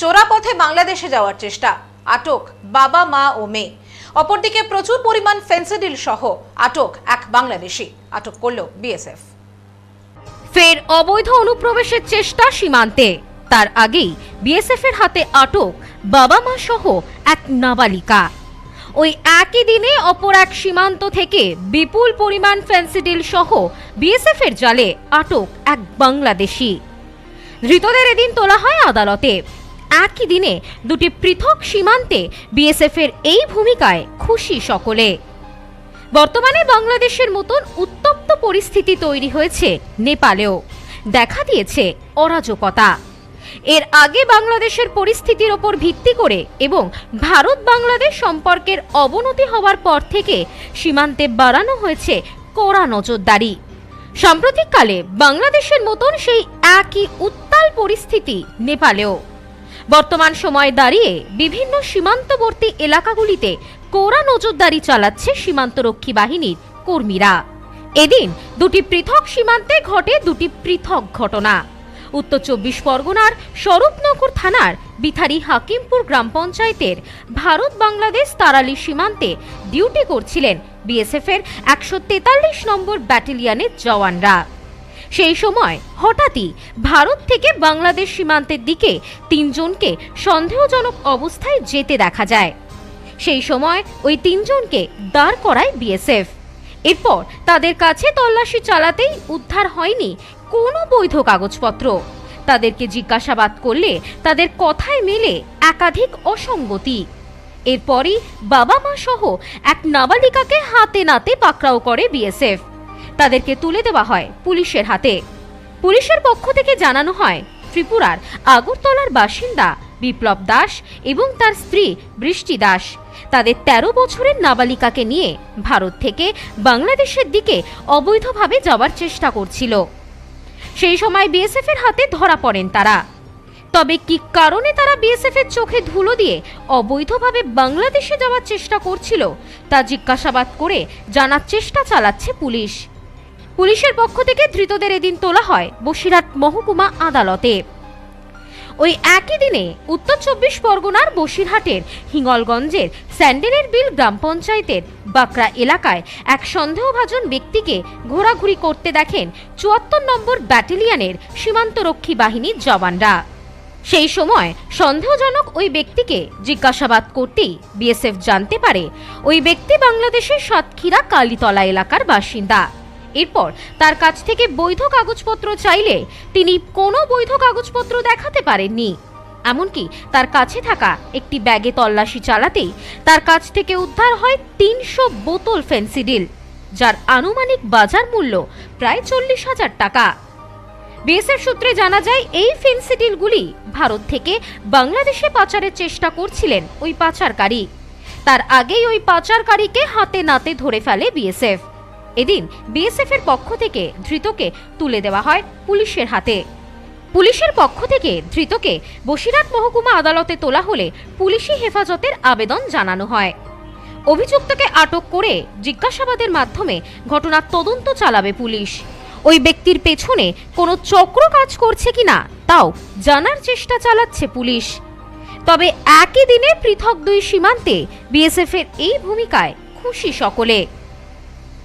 চোরাপথে বাংলাদেশে যাওয়ার চেষ্টা। আটক বাবা, মা ও মেয়ে। অপরদিকে প্রচুর পরিমাণ ফেন্সিডিল সহ আটক এক বাংলাদেশি। আটক করল বিএসএফ। ফের অবৈধ অনুপ্রবেশের চেষ্টা সীমান্তে। তার আগেই বিএসএফ এর হাতে আটক বাবা, মা সহ এক নাবালিকা। ওই একই দিনে অপর এক সীমান্ত থেকে বিপুল পরিমাণ ফেন্সিডিল সহ বিএসএফ এর জালে আটক এক বাংলাদেশি। ধৃতদের এদিন তোলা হয় আদালতে। একই দিনে দুটি পৃথক সীমান্তে বিএসএফ এর এই ভূমিকায় খুশি সকলে। বর্তমানে বাংলাদেশের মতন উত্তপ্ত পরিস্থিতি তৈরি হয়েছে নেপালেও। দেখা দিয়েছে অরাজকতা। এর আগে বাংলাদেশের পরিস্থিতির ওপর ভিত্তি করে এবং ভারত বাংলাদেশ সম্পর্কের অবনতি হওয়ার পর থেকে সীমান্তে বাড়ানো হয়েছে কড়া নজরদারি। সাম্প্রতিককালে বাংলাদেশের মতন সেই একই উত্তাল পরিস্থিতি নেপালেও। বর্তমান সময়ে দাঁড়িয়ে বিভিন্ন সীমান্তবর্তী এলাকাগুলিতে কড়া নজরদারি চালাচ্ছে সীমান্তরক্ষী বাহিনীর কর্মীরা। এদিন দুটি পৃথক সীমান্তে ঘটে দুটি পৃথক ঘটনা। উত্তর চব্বিশ পরগনার স্বরূপনগর থানার বিথারি হাকিমপুর গ্রাম পঞ্চায়েতের ভারত বাংলাদেশ তারালি সীমান্তে ডিউটি করছিলেন বিএসএফ এর একশো তেতাল্লিশ নম্বর ব্যাটালিয়নের জওয়ানরা। সেই সময় হঠাৎই ভারত থেকে বাংলাদেশ সীমান্তের দিকে তিনজনকে সন্দেহজনক অবস্থায় যেতে দেখা যায়। সেই সময় ওই তিনজনকে দাঁড় করায় বিএসএফ। এরপর তাদের কাছে তল্লাশি চালাতেই উদ্ধার হয়নি কোনো বৈধ কাগজপত্র। তাদেরকে জিজ্ঞাসাবাদ করলে তাদের কথায় মেলে একাধিক অসঙ্গতি। এরপরই বাবা মা সহ এক নাবালিকাকে হাতে নাতে পাকড়াও করে বিএসএফ। তাদেরকে তুলে দেওয়া হয় পুলিশের হাতে। পুলিশের পক্ষ থেকে জানানো হয়, ত্রিপুরার আগরতলার বাসিন্দা বিপ্লব দাস এবং তার স্ত্রী বৃষ্টি দাস। তাদের ১৩ বছরের নাবালিকাকে নিয়ে ভারত থেকে বাংলাদেশের দিকে অবৈধভাবে যাওয়ার চেষ্টা করছিল। সেই সময় বিএসএফ এর হাতে ধরা পড়েন তারা। তবে কি কারণে তারা বিএসএফ এর চোখে ধুলো দিয়ে অবৈধভাবে বাংলাদেশে যাওয়ার চেষ্টা করছিল, তা জিজ্ঞাসাবাদ করে জানার চেষ্টা চালাচ্ছে পুলিশ। পুলিশের পক্ষ থেকে ধৃতদের এদিন তোলা হয় বসিরহাট মহকুমা আদালতে। ওই একই দিনে উত্তর চব্বিশ পরগনার বসিরহাটের হিঙ্গলগঞ্জের স্যান্ডেলের বিল গ্রাম পঞ্চায়েতের বাকরা এলাকায় এক সন্দেহভাজন ব্যক্তিকে ঘোরাঘুরি করতে দেখেন চুয়াত্তর নম্বর ব্যাটালিয়নের সীমান্তরক্ষী বাহিনীর জওয়ানরা। সেই সময় সন্দেহজনক ওই ব্যক্তিকে জিজ্ঞাসাবাদ করতেই বিএসএফ জানতে পারে, ওই ব্যক্তি বাংলাদেশের সাতক্ষীরা কালীতলা এলাকার বাসিন্দা। এরপর তার কাছ থেকে বৈধ কাগজপত্র চাইলে তিনি কোনো বৈধ কাগজপত্র দেখাতে পারেননি। এমনকি তার কাছে থাকা একটি ব্যাগে তল্লাশি চালাতেই তার কাছ থেকে উদ্ধার হয় তিনশো বোতল ফেন্সিডিল, যার আনুমানিক বাজার মূল্য প্রায় চল্লিশ হাজার টাকা। বিএসএফ সূত্রে জানা যায়, এই ফেন্সিডিলগুলি ভারত থেকে বাংলাদেশে পাচারের চেষ্টা করছিলেন ওই পাচারকারী। তার আগেই ওই পাচারকারীকে হাতে নাতে ধরে ফেলে বিএসএফ। এদিন বিএসএফ এর পক্ষ থেকে ধৃতকে তুলে দেওয়া হয় পুলিশের হাতে। পুলিশের পক্ষ থেকে ধৃতকে বসিরহাট মহকুমা আদালতে তোলা হলে পুলিশি হেফাজতের আবেদন জানানো হয়। অভিযুক্তকে আটক করে জিজ্ঞাসাবাদের মাধ্যমে ঘটনার তদন্ত চালাবে পুলিশ। ওই ব্যক্তির পেছনে কোনো চক্র কাজ করছে কিনা তাও জানার চেষ্টা চালাচ্ছে পুলিশ। তবে একই দিনে পৃথক দুই সীমান্তে বিএসএফ এর এই ভূমিকায় খুশি সকলে।